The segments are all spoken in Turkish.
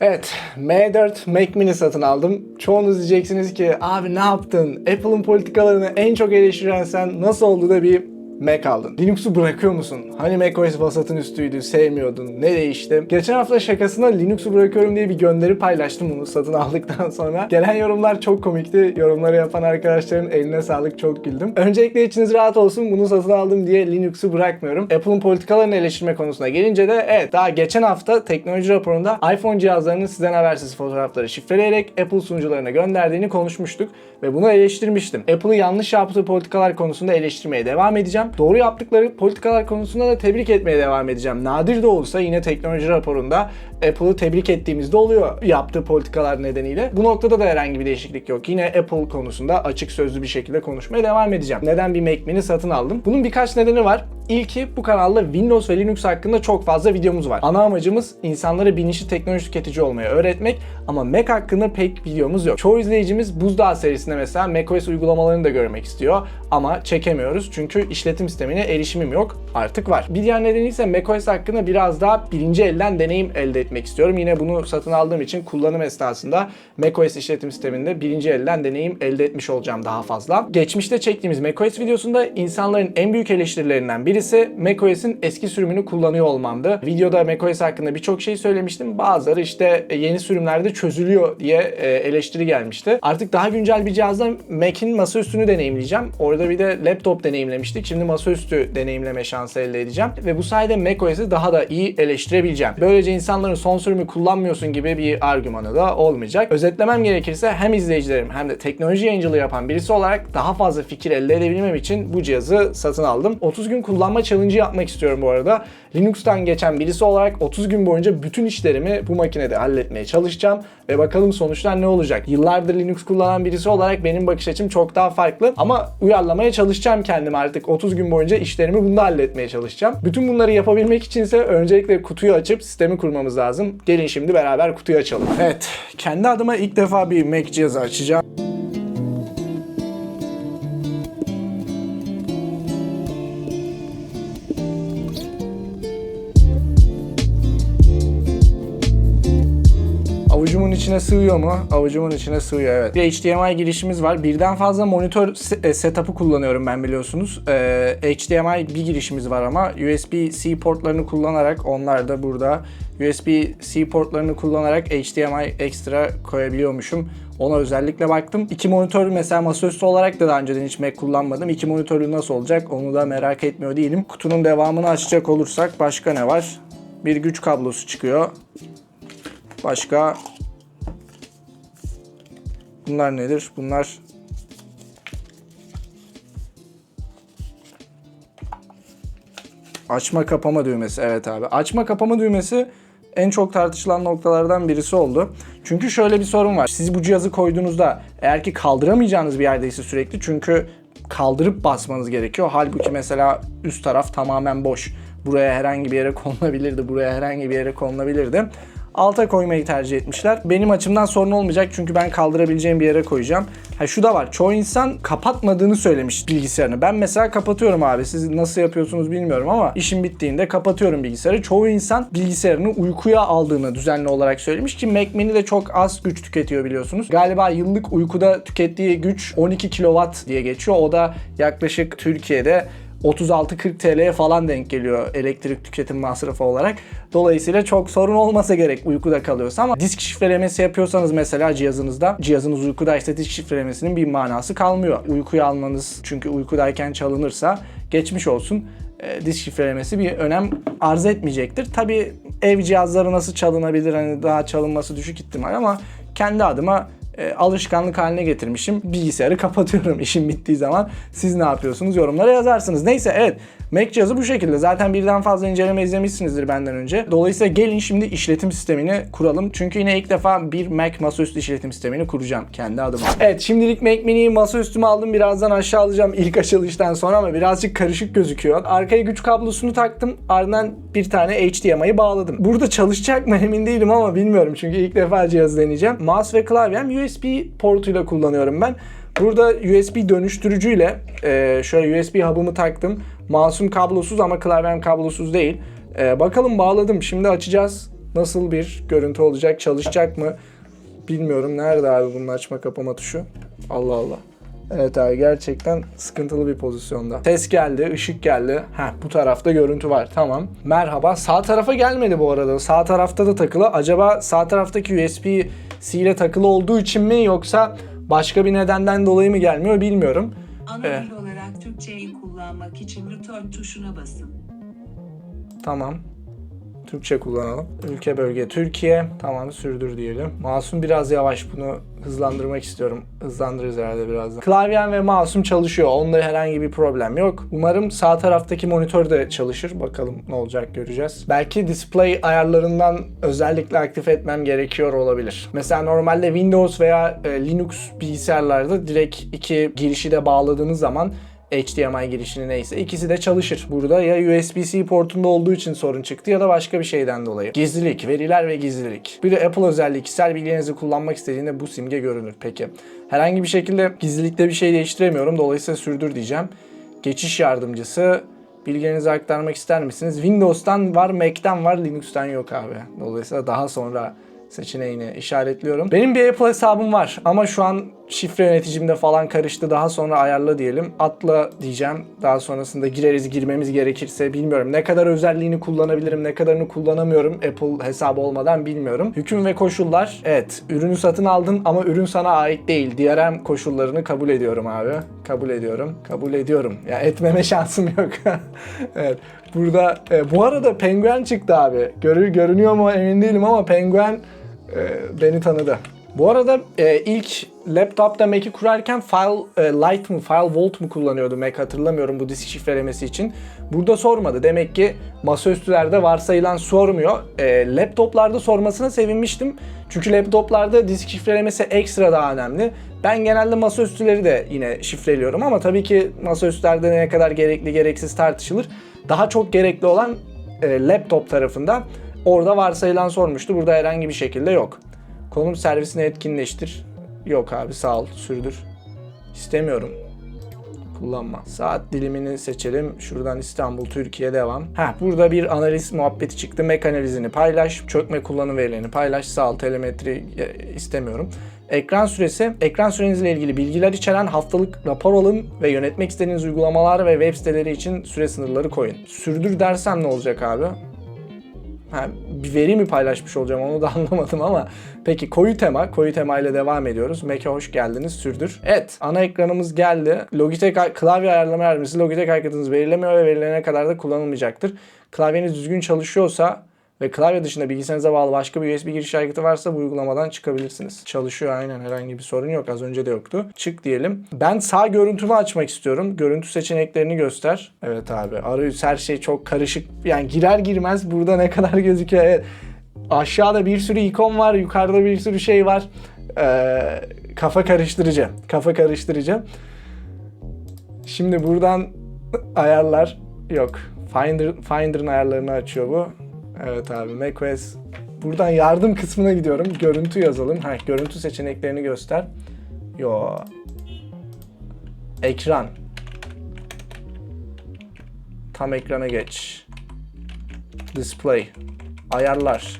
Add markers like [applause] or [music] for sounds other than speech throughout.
Evet, M4 Mac Mini satın aldım. Çoğunuz diyeceksiniz ki abi ne yaptın? Apple'ın politikalarını en çok eleştiren sen nasıl oldu da bir Mac aldın. Linux'u bırakıyor musun? Hani macOS vasatın üstüydü, sevmiyordun. Ne değişti? Geçen hafta şakasına Linux'u bırakıyorum diye bir gönderi paylaştım bunu satın [laughs] aldıktan sonra. Gelen yorumlar çok komikti. Yorumları yapan arkadaşların eline sağlık çok güldüm. Öncelikle içiniz rahat olsun bunu satın aldım diye Linux'u bırakmıyorum. Apple'ın politikalarını eleştirme konusuna gelince de evet daha geçen hafta teknoloji raporunda iPhone cihazlarının sizden habersiz fotoğrafları şifreleyerek Apple sunucularına gönderdiğini konuşmuştuk ve bunu eleştirmiştim. Apple'ı yanlış yaptığı politikalar konusunda eleştirmeye devam edeceğim. Doğru yaptıkları politikalar konusunda da tebrik etmeye devam edeceğim. Nadir de olsa yine teknoloji raporunda Apple'ı tebrik ettiğimizde oluyor yaptığı politikalar nedeniyle. Bu noktada da herhangi bir değişiklik yok. Yine Apple konusunda açık sözlü bir şekilde konuşmaya devam edeceğim. Neden bir Mac Mini satın aldım? Bunun birkaç nedeni var. İlki bu kanalda Windows ve Linux hakkında çok fazla videomuz var. Ana amacımız insanlara bilinçli teknoloji tüketici olmayı öğretmek ama Mac hakkında pek videomuz yok. Çoğu izleyicimiz Buzdağı serisinde mesela macOS uygulamalarını da görmek istiyor ama çekemiyoruz çünkü işletim sistemine erişimim yok. Artık var. Bir diğer nedeni ise macOS hakkında biraz daha birinci elden deneyim elde etmek istiyorum. Yine bunu satın aldığım için kullanım esnasında macOS işletim sisteminde birinci elden deneyim elde etmiş olacağım daha fazla. Geçmişte çektiğimiz macOS videosunda insanların en büyük eleştirilerinden birisi macOS'in eski sürümünü kullanıyor olmamdı. Videoda macOS hakkında birçok şey söylemiştim. Bazıları işte yeni sürümlerde çözülüyor diye e, eleştiri gelmişti. Artık daha güncel bir cihazda Mac'in masaüstünü deneyimleyeceğim. Orada bir de laptop deneyimlemiştik. Şimdi masaüstü deneyimleme şansı elde edeceğim. Ve bu sayede macOS'i daha da iyi eleştirebileceğim. Böylece insanların son sürümü kullanmıyorsun gibi bir argümanı da olmayacak. Özetlemem gerekirse hem izleyicilerim hem de teknoloji yayıncılığı yapan birisi olarak daha fazla fikir elde edebilmem için bu cihazı satın aldım. 30 gün kullanma challenge yapmak istiyorum bu arada. Linux'tan geçen birisi olarak 30 gün boyunca bütün işlerimi bu makinede halletmeye çalışacağım ve bakalım sonuçlar ne olacak. Yıllardır Linux kullanan birisi olarak benim bakış açım çok daha farklı ama uyarlamaya çalışacağım kendimi artık 30 gün boyunca işlerimi bunda halletmeye çalışacağım. Bütün bunları yapabilmek içinse öncelikle kutuyu açıp sistemi kurmamız lazım. Gelin şimdi beraber kutuyu açalım. Evet, kendi adıma ilk defa bir Mac cihazı açacağım. İçine sığıyor mu? Avucumun içine sığıyor evet. Bir HDMI girişimiz var. Birden fazla monitör e, setup'ı kullanıyorum ben biliyorsunuz. Ee, HDMI bir girişimiz var ama USB-C portlarını kullanarak onlar da burada USB-C portlarını kullanarak HDMI ekstra koyabiliyormuşum. Ona özellikle baktım. İki monitör mesela masaüstü olarak da daha önceden hiç Mac kullanmadım. İki monitörlü nasıl olacak onu da merak etmiyor değilim. Kutunun devamını açacak olursak başka ne var? Bir güç kablosu çıkıyor. Başka Bunlar nedir? Bunlar açma kapama düğmesi. Evet abi. Açma kapama düğmesi en çok tartışılan noktalardan birisi oldu. Çünkü şöyle bir sorun var. Siz bu cihazı koyduğunuzda eğer ki kaldıramayacağınız bir yerdeyse sürekli çünkü kaldırıp basmanız gerekiyor. Halbuki mesela üst taraf tamamen boş. Buraya herhangi bir yere konulabilirdi. Buraya herhangi bir yere konulabilirdi alta koymayı tercih etmişler. Benim açımdan sorun olmayacak çünkü ben kaldırabileceğim bir yere koyacağım. Ha şu da var. Çoğu insan kapatmadığını söylemiş bilgisayarını. Ben mesela kapatıyorum abi. Siz nasıl yapıyorsunuz bilmiyorum ama işim bittiğinde kapatıyorum bilgisayarı. Çoğu insan bilgisayarını uykuya aldığını düzenli olarak söylemiş ki Mac Mini de çok az güç tüketiyor biliyorsunuz. Galiba yıllık uykuda tükettiği güç 12 kW diye geçiyor. O da yaklaşık Türkiye'de 36-40 TL'ye falan denk geliyor elektrik tüketim masrafı olarak. Dolayısıyla çok sorun olmasa gerek uykuda kalıyorsa ama disk şifrelemesi yapıyorsanız mesela cihazınızda cihazınız uykudaysa disk şifrelemesinin bir manası kalmıyor. Uykuya almanız çünkü uykudayken çalınırsa geçmiş olsun e, disk şifrelemesi bir önem arz etmeyecektir. Tabi ev cihazları nasıl çalınabilir hani daha çalınması düşük ihtimal ama kendi adıma e, alışkanlık haline getirmişim. Bilgisayarı kapatıyorum [laughs] işim bittiği zaman. Siz ne yapıyorsunuz yorumlara yazarsınız. Neyse evet Mac cihazı bu şekilde. Zaten birden fazla inceleme izlemişsinizdir benden önce. Dolayısıyla gelin şimdi işletim sistemini kuralım. Çünkü yine ilk defa bir Mac masaüstü işletim sistemini kuracağım kendi adıma. Evet şimdilik Mac Mini'yi masaüstüme aldım. Birazdan aşağı alacağım ilk açılıştan sonra ama birazcık karışık gözüküyor. Arkaya güç kablosunu taktım. Ardından bir tane HDMI'yi bağladım. Burada çalışacak mı emin değilim ama bilmiyorum. Çünkü ilk defa cihazı deneyeceğim. Mouse ve klavyem USB portuyla kullanıyorum ben. Burada USB dönüştürücüyle e, şöyle USB hub'ımı taktım. Mouse'um kablosuz ama klavyem kablosuz değil. E, bakalım bağladım. Şimdi açacağız. nasıl bir görüntü olacak, çalışacak mı bilmiyorum. Nerede abi bunun açma kapama tuşu? Allah Allah. Evet abi gerçekten sıkıntılı bir pozisyonda. Ses geldi, ışık geldi. Heh bu tarafta görüntü var. Tamam. Merhaba. Sağ tarafa gelmedi bu arada. Sağ tarafta da takılı. Acaba sağ taraftaki USB-C ile takılı olduğu için mi yoksa başka bir nedenden dolayı mı gelmiyor bilmiyorum. Ana Evet. dil olarak Türkçeyi kullanmak için return tuşuna basın. Tamam. Türkçe kullanalım. Ülke bölge Türkiye. Tamam sürdür diyelim. Masum biraz yavaş bunu hızlandırmak istiyorum. Hızlandırırız herhalde birazdan. Klavyem ve masum çalışıyor. Onda herhangi bir problem yok. Umarım sağ taraftaki monitör de çalışır. Bakalım ne olacak göreceğiz. Belki display ayarlarından özellikle aktif etmem gerekiyor olabilir. Mesela normalde Windows veya e, Linux bilgisayarlarda direkt iki girişi de bağladığınız zaman HDMI girişini neyse ikisi de çalışır. Burada ya USB-C portunda olduğu için sorun çıktı ya da başka bir şeyden dolayı. Gizlilik, veriler ve gizlilik. Bir de Apple özelliği kişisel bilgilerinizi kullanmak istediğinde bu simge görünür. Peki herhangi bir şekilde gizlilikte bir şey değiştiremiyorum. Dolayısıyla sürdür diyeceğim. Geçiş yardımcısı bilgilerinizi aktarmak ister misiniz? Windows'tan var, Mac'ten var, Linux'tan yok abi. Dolayısıyla daha sonra seçeneğini işaretliyorum. Benim bir Apple hesabım var ama şu an şifre yöneticimde falan karıştı. Daha sonra ayarla diyelim. Atla diyeceğim. Daha sonrasında gireriz girmemiz gerekirse bilmiyorum. Ne kadar özelliğini kullanabilirim, ne kadarını kullanamıyorum Apple hesabı olmadan bilmiyorum. Hüküm ve koşullar. Evet, ürünü satın aldın ama ürün sana ait değil. DRM koşullarını kabul ediyorum abi. Kabul ediyorum. Kabul ediyorum. Ya etmeme [laughs] şansım yok. [laughs] evet. Burada e, bu arada penguen çıktı abi. Görü, görünüyor mu emin değilim ama penguen e, beni tanıdı. Bu arada e, ilk laptopta Mac'i kurarken File e, Light mı, File Vault mu kullanıyordu Mac hatırlamıyorum bu disk şifrelemesi için. Burada sormadı. Demek ki masaüstülerde varsayılan sormuyor. E, laptoplarda sormasına sevinmiştim. Çünkü laptoplarda disk şifrelemesi ekstra daha önemli. Ben genelde masaüstüleri de yine şifreliyorum ama tabii ki masaüstülerde ne kadar gerekli gereksiz tartışılır. Daha çok gerekli olan e, laptop tarafında orada varsayılan sormuştu. Burada herhangi bir şekilde yok. Konum servisini etkinleştir. Yok abi sağ ol sürdür. İstemiyorum. Kullanma. Saat dilimini seçelim. Şuradan İstanbul, Türkiye devam. Ha burada bir analiz muhabbeti çıktı. Analizini paylaş. Çökme kullanım verilerini paylaş. Sağ ol telemetri e, istemiyorum. Ekran süresi, ekran sürenizle ilgili bilgiler içeren haftalık rapor alın ve yönetmek istediğiniz uygulamalar ve web siteleri için süre sınırları koyun. Sürdür dersem ne olacak abi? Ha, bir veri mi paylaşmış olacağım onu da [laughs] anlamadım ama peki koyu tema, koyu tema ile devam ediyoruz. Mac'e hoş geldiniz, sürdür. Evet, ana ekranımız geldi. Logitech klavye ayarlama yardımcısı Logitech aygıtınız belirlemiyor ve verilene kadar da kullanılmayacaktır. Klavyeniz düzgün çalışıyorsa ve klavye dışında bilgisayarınıza bağlı başka bir USB giriş aygıtı varsa bu uygulamadan çıkabilirsiniz. Çalışıyor aynen herhangi bir sorun yok. Az önce de yoktu. Çık diyelim. Ben sağ görüntümü açmak istiyorum. Görüntü seçeneklerini göster. Evet abi arayüz her şey çok karışık. Yani girer girmez burada ne kadar [laughs] gözüküyor. Evet. Aşağıda bir sürü ikon var. Yukarıda bir sürü şey var. Ee, kafa karıştırıcı. Kafa karıştırıcı. Şimdi buradan ayarlar yok. Finder Finder'ın ayarlarını açıyor bu. Evet abi macOS. Buradan yardım kısmına gidiyorum. Görüntü yazalım. Ha, görüntü seçeneklerini göster. Yo. Ekran. Tam ekrana geç. Display. Ayarlar.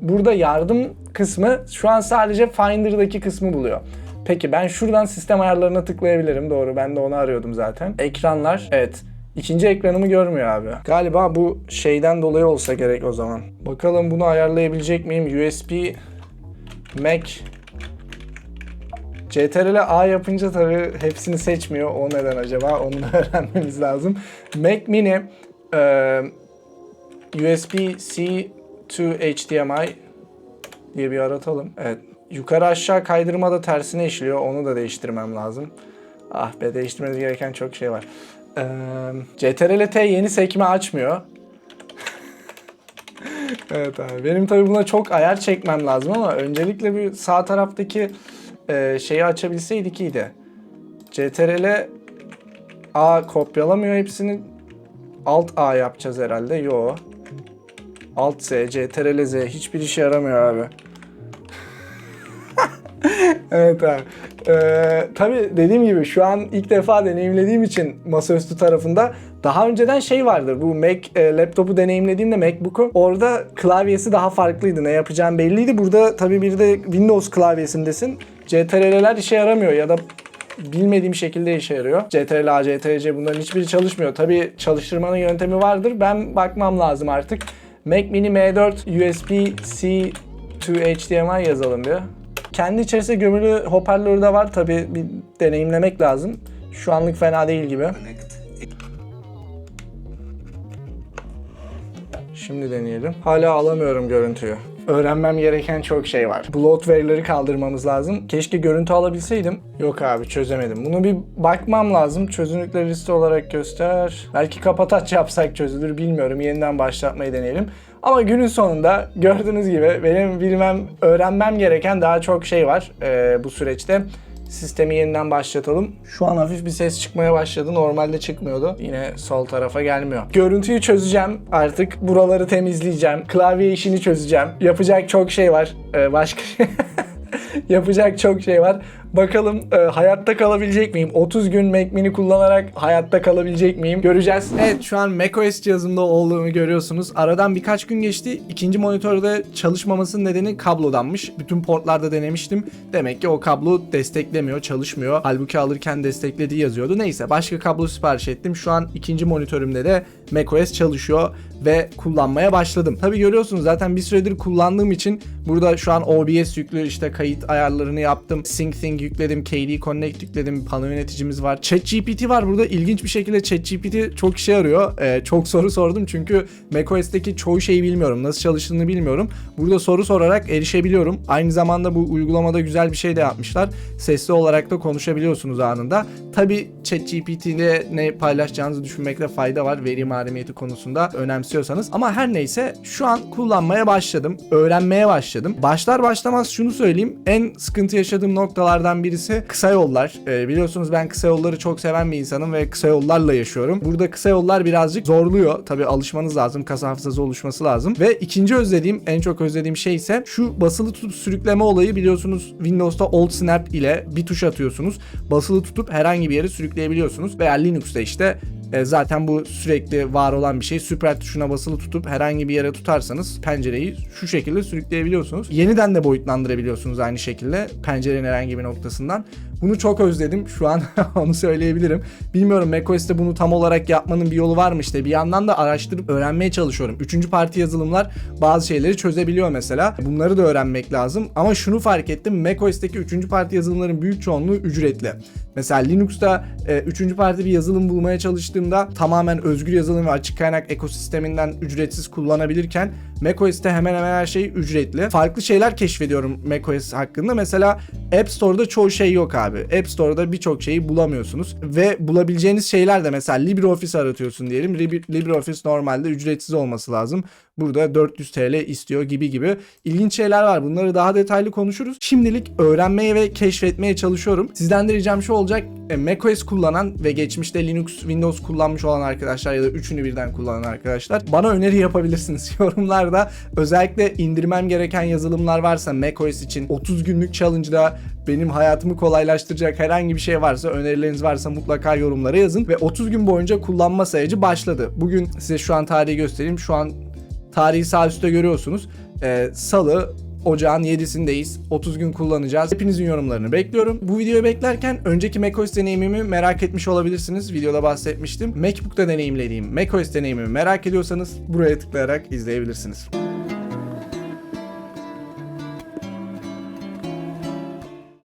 Burada yardım kısmı şu an sadece Finder'daki kısmı buluyor. Peki ben şuradan sistem ayarlarına tıklayabilirim. Doğru ben de onu arıyordum zaten. Ekranlar. Evet. İkinci ekranımı görmüyor abi. Galiba bu şeyden dolayı olsa gerek o zaman. Bakalım bunu ayarlayabilecek miyim? USB Mac CTRL A yapınca tabii hepsini seçmiyor. O neden acaba? Onu da [laughs] öğrenmemiz lazım. Mac Mini e, USB-C to HDMI diye bir aratalım. Evet. Yukarı aşağı kaydırma da tersine işliyor. Onu da değiştirmem lazım. Ah be değiştirmeniz gereken çok şey var. Ee, CTRL-T yeni sekme açmıyor. [laughs] evet abi. Benim tabii buna çok ayar çekmem lazım ama öncelikle bir sağ taraftaki e, şeyi açabilseydik iyiydi. CTRL A kopyalamıyor hepsini. Alt A yapacağız herhalde. Yo. Alt Z, CTRL Z hiçbir işe yaramıyor abi. [laughs] evet abi. Ee, tabii dediğim gibi şu an ilk defa deneyimlediğim için masaüstü tarafında daha önceden şey vardır. Bu Mac e, laptopu deneyimlediğimde MacBook'u orada klavyesi daha farklıydı. Ne yapacağım belliydi. Burada tabii bir de Windows klavyesindesin. CTRL'ler işe yaramıyor ya da bilmediğim şekilde işe yarıyor. CTRL, A, CTRL bunların hiçbiri çalışmıyor. Tabii çalıştırmanın yöntemi vardır. Ben bakmam lazım artık. Mac Mini M4 USB-C to HDMI yazalım diyor. Kendi içerisinde gömülü hoparlörü de var. Tabii bir deneyimlemek lazım. Şu anlık fena değil gibi. Şimdi deneyelim. Hala alamıyorum görüntüyü. Öğrenmem gereken çok şey var. Bloatware'leri kaldırmamız lazım. Keşke görüntü alabilseydim. Yok abi çözemedim. Bunu bir bakmam lazım. Çözünürlükleri liste olarak göster. Belki kapataç yapsak çözülür bilmiyorum. Yeniden başlatmayı deneyelim. Ama günün sonunda gördüğünüz gibi benim bilmem, öğrenmem gereken daha çok şey var ee, bu süreçte. Sistemi yeniden başlatalım. Şu an hafif bir ses çıkmaya başladı. Normalde çıkmıyordu. Yine sol tarafa gelmiyor. Görüntüyü çözeceğim artık. Buraları temizleyeceğim. Klavye işini çözeceğim. Yapacak çok şey var. Ee, başka [laughs] Yapacak çok şey var. Bakalım e, hayatta kalabilecek miyim? 30 gün Mac Mini kullanarak hayatta kalabilecek miyim? Göreceğiz. Evet şu an macOS cihazımda olduğumu görüyorsunuz. Aradan birkaç gün geçti. İkinci monitörde çalışmamasının nedeni kablodanmış. Bütün portlarda denemiştim. Demek ki o kablo desteklemiyor, çalışmıyor. Halbuki alırken desteklediği yazıyordu. Neyse başka kablo sipariş ettim. Şu an ikinci monitörümde de macOS çalışıyor ve kullanmaya başladım. Tabi görüyorsunuz zaten bir süredir kullandığım için burada şu an OBS yüklü işte kayıt ayarlarını yaptım. SyncThing yükledim, KD Connect yükledim, pano yöneticimiz var. ChatGPT var burada. İlginç bir şekilde ChatGPT çok işe yarıyor. Ee, çok soru sordum çünkü macOS'teki çoğu şeyi bilmiyorum. Nasıl çalıştığını bilmiyorum. Burada soru sorarak erişebiliyorum. Aynı zamanda bu uygulamada güzel bir şey de yapmışlar. Sesli olarak da konuşabiliyorsunuz anında. Tabi ChatGPT ile ne paylaşacağınızı düşünmekte fayda var. Veri mahremiyeti konusunda önemsiyorsanız. Ama her neyse şu an kullanmaya başladım. Öğrenmeye başladım. Başlar başlamaz şunu söyleyeyim. En sıkıntı yaşadığım noktalardan birisi kısa yollar. Ee, biliyorsunuz ben kısa yolları çok seven bir insanım ve kısa yollarla yaşıyorum. Burada kısa yollar birazcık zorluyor. Tabi alışmanız lazım. Kasa hafızası oluşması lazım. Ve ikinci özlediğim, en çok özlediğim şey ise şu basılı tutup sürükleme olayı biliyorsunuz Windows'ta Alt Snap ile bir tuş atıyorsunuz. Basılı tutup herhangi bir yere sürükleyebiliyorsunuz. Veya Linux'ta işte e, zaten bu sürekli var olan bir şey. Süper tuşuna basılı tutup herhangi bir yere tutarsanız pencereyi şu şekilde sürükleyebiliyorsunuz. Yeniden de boyutlandırabiliyorsunuz aynı şekilde pencerenin herhangi bir noktasından. Bunu çok özledim. Şu an [laughs] onu söyleyebilirim. Bilmiyorum macOS'te bunu tam olarak yapmanın bir yolu var mı işte. Bir yandan da araştırıp öğrenmeye çalışıyorum. Üçüncü parti yazılımlar bazı şeyleri çözebiliyor mesela. Bunları da öğrenmek lazım. Ama şunu fark ettim. macOS'teki üçüncü parti yazılımların büyük çoğunluğu ücretli. Mesela Linux'ta e, üçüncü parti bir yazılım bulmaya çalıştığımda tamamen özgür yazılım ve açık kaynak ekosisteminden ücretsiz kullanabilirken macOS'te hemen hemen her şey ücretli. Farklı şeyler keşfediyorum macOS hakkında. Mesela App Store'da çoğu şey yok abi. App Store'da birçok şeyi bulamıyorsunuz. Ve bulabileceğiniz şeyler de mesela LibreOffice aratıyorsun diyelim. Libre- LibreOffice normalde ücretsiz olması lazım. Burada 400 TL istiyor gibi gibi. İlginç şeyler var. Bunları daha detaylı konuşuruz. Şimdilik öğrenmeye ve keşfetmeye çalışıyorum. Sizden de ricam şu olacak. e, macOS kullanan ve geçmişte Linux, Windows kullanmış olan arkadaşlar ya da üçünü birden kullanan arkadaşlar bana öneri yapabilirsiniz [laughs] yorumlarda. Özellikle indirmem gereken yazılımlar varsa macOS için 30 günlük challenge'da benim hayatımı kolaylaştıracak herhangi bir şey varsa, önerileriniz varsa mutlaka yorumlara yazın ve 30 gün boyunca kullanma sayacı başladı. Bugün size şu an tarihi göstereyim. Şu an tarihi sağ üstte görüyorsunuz. Ee, Salı Ocağın 7'sindeyiz. 30 gün kullanacağız. Hepinizin yorumlarını bekliyorum. Bu videoyu beklerken önceki macOS deneyimimi merak etmiş olabilirsiniz. Videoda bahsetmiştim. MacBook'ta deneyimlediğim macOS deneyimimi merak ediyorsanız buraya tıklayarak izleyebilirsiniz.